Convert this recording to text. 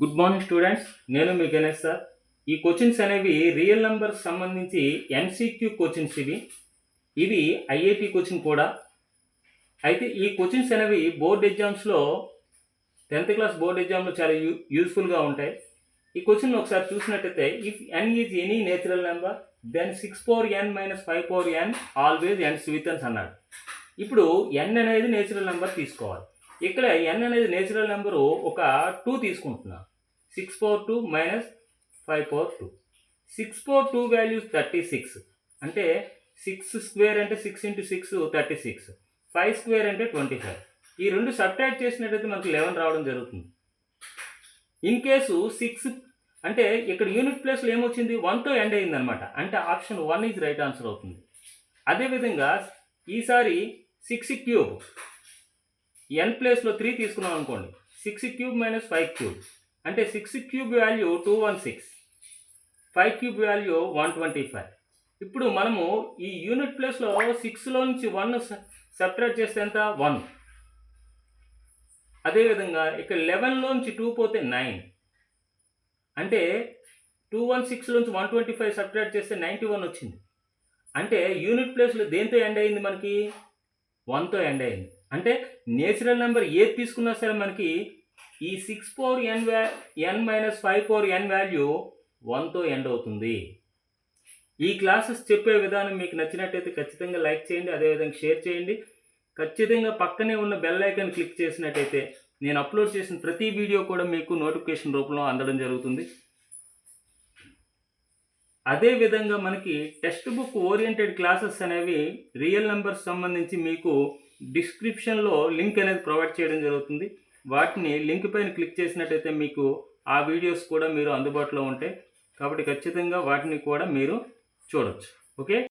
Good morning students నేను మీ Ganesh sir. ఈ కోచింగ్స్ అనేవి రియల్ నెంబర్ సంబంధించి ఎంసీక్యూ కోచింగ్స్ ఇవి. ఇవి ఐఏపి కోచింగ్ కూడా. అయితే ఈ కోచింగ్స్ అనేవి బోర్డ్ ఎగ్జామ్స్లో టెన్త్ క్లాస్ బోర్డ్ ఎగ్జామ్లో చాలా యూ యూస్ఫుల్గా ఉంటాయి. ఈ క్వశ్చన్ ఒకసారి చూసినట్టయితే if n is any natural number then six power n minus five power n always n స్వితన్స్ అన్నాడు. ఇప్పుడు ఎన్ అనేది నేచురల్ నెంబర్ తీసుకోవాలి. ఇక్కడ ఎన్ అనేది నేచురల్ నెంబరు ఒక టూ తీసుకుంటున్నాను six four two minus five four two six four two values thirty six అంటే six square అంటే six into six thirty six five square అంటే ట్వంటీ ఫైవ్ ఈ రెండు సబ్ట్రాక్ట్ చేసినట్టయితే మనకు లెవెన్ రావడం జరుగుతుంది. ఇన్ కేసు సిక్స్ అంటే ఇక్కడ యూనిట్ ప్లేస్లో ఏమొచ్చింది? వన్తో ఎండ్ అయింది అనమాట అంటే option one is right answer అవుతుంది. అదేవిధంగా ఈసారి సిక్స్ క్యూబ్ ఎన్ ప్లేస్లో త్రీ తీసుకున్నాం అనుకోండి six cube minus five cube అంటే six cube value two one six five cube value one twenty five ఇప్పుడు మనము ఈ యూనిట్ ప్లేస్లో సిక్స్లో నుంచి వన్ సబ్ట్రాక్ట్ చేస్తే ఎంత? వన్ అదేవిధంగా ఇక్కడ లెవెన్లోంచి టూ పోతే నైన్ అంటే టూ వన్ సిక్స్లోంచి వన్ ట్వంటీ ఫైవ్ సబ్ట్రాక్ట్ చేస్తే నైంటీ వన్ వచ్చింది. అంటే యూనిట్ ప్లేస్లో దేంతో ఎండ్ అయింది మనకి? వన్తో ఎండ్ అయింది. అంటే నేచురల్ నెంబర్ ఏది తీసుకున్నా సరే మనకి ఈ సిక్స్ పవర్ ఎన్ వ్యా N minus five power N value వన్తో end అవుతుంది. ఈ క్లాసెస్ చెప్పే విధానం మీకు నచ్చినట్టయితే ఖచ్చితంగా లైక్ చేయండి అదేవిధంగా షేర్ చేయండి. ఖచ్చితంగా పక్కనే ఉన్న బెల్ ఐకాన్ క్లిక్ చేసినట్టయితే నేను అప్లోడ్ చేసిన ప్రతి వీడియో కూడా మీకు నోటిఫికేషన్ రూపంలో అందడం జరుగుతుంది. అదే విధంగా మనకి టెక్స్ట్ బుక్ ఓరియంటెడ్ క్లాసెస్ అనేవి రియల్ నెంబర్స్ సంబంధించి మీకు డిస్క్రిప్షన్లో లింక్ అనేది ప్రొవైడ్ చేయడం జరుగుతుంది. వాటిని లింక్ పైన క్లిక్ చేసినట్టయితే మీకు ఆ వీడియోస్ కూడా మీరు అందుబాటులో ఉంటాయి కాబట్టి ఖచ్చితంగా వాటిని కూడా మీరు చూడవచ్చు ఓకే?